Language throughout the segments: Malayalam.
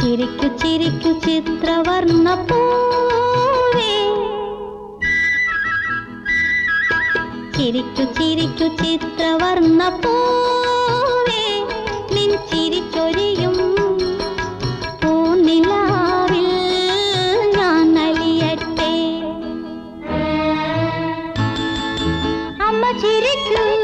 ചിരിക്കു ചിരിക്കു ചിത്രവർണ പൂവേ. ചിരിക്കു ചിരിക്കു ചിത്രവർണ പൂവേ. നിൻ ചിരിച്ചൊരിയും പൂനിലാവിൽ ഞാൻ അലിയട്ടെ. അമ്മ ചിരിക്കൂ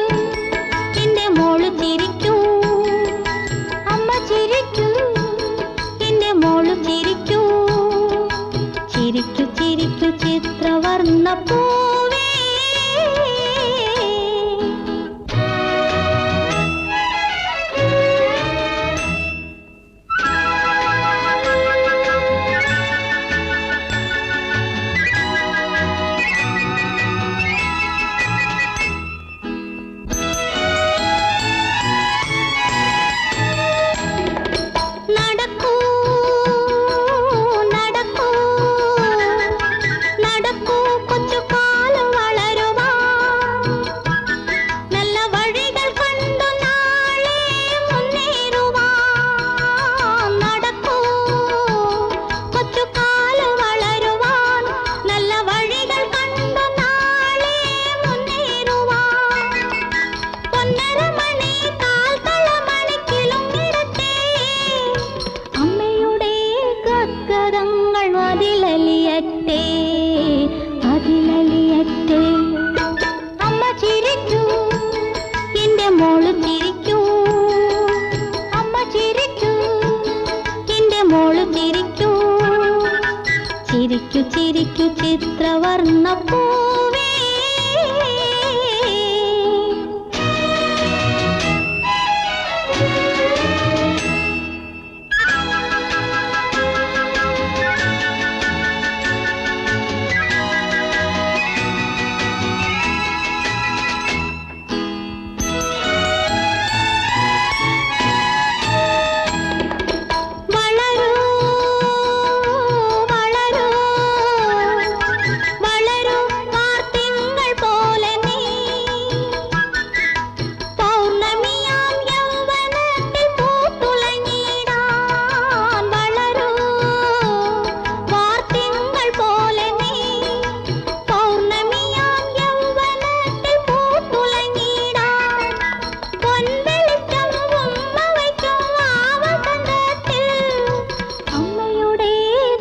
ചിരിക്കു ചിരിക്കു ചിത്രവർണപ്പൂ.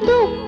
दुख